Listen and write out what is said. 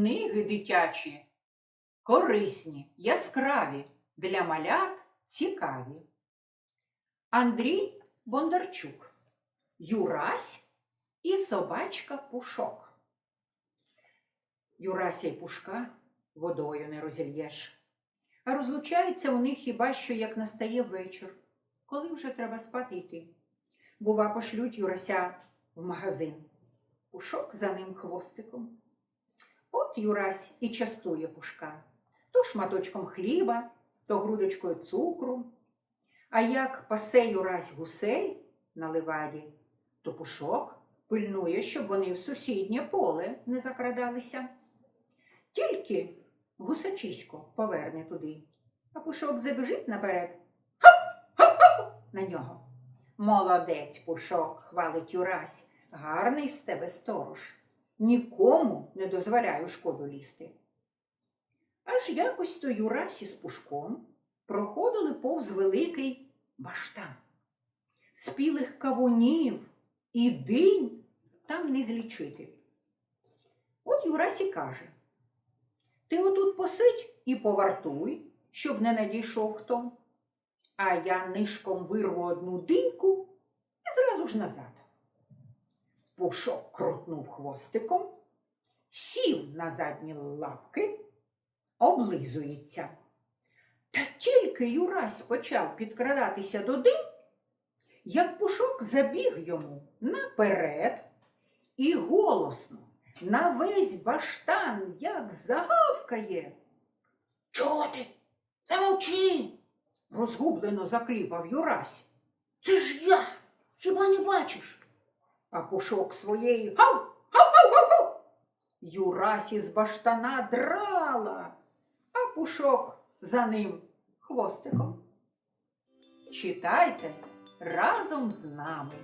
книги дитячі, корисні, яскраві, для малят цікаві. Андрій Бондарчук, Юрась і собачка Пушок. Юрася й Пушка водою не розільєш. А розлучаються вони хіба що як настає вечір, коли вже треба спати йти. Бува, пошлють Юрася в магазин. Пушок за ним хвостиком. От Юрась і частує пушка то шматочком хліба, то грудочкою цукру. А як пасе Юрась гусей на ливаді, то пушок пильнує, щоб вони в сусіднє поле не закрадалися. Тільки гусачисько поверне туди, а пушок забіжить наперед. На нього. Молодець, пушок, хвалить Юрась, гарний з тебе сторож. Нікому не дозволяю шкоду лізти. Аж якось то Юрась із пушком проходили повз великий баштан. Спілих кавунів і динь там не злічити. От Юрасі каже: Ти отут посидь і повартуй, щоб не надійшов хто. А я нишком вирву одну диньку і зразу ж назад. Пушок крутнув хвостиком, сів на задні лапки, облизується. Та тільки Юрась почав підкрадатися дим, як пушок забіг йому наперед і голосно на весь баштан як загавкає. Чого ти? Замовчи! розгублено закліпав Юрась. Це ж я, хіба не бачиш? А пушок своєї гав, гав, гав, гав, гав. Юрась із баштана драла, а пушок за ним хвостиком. Читайте разом з нами.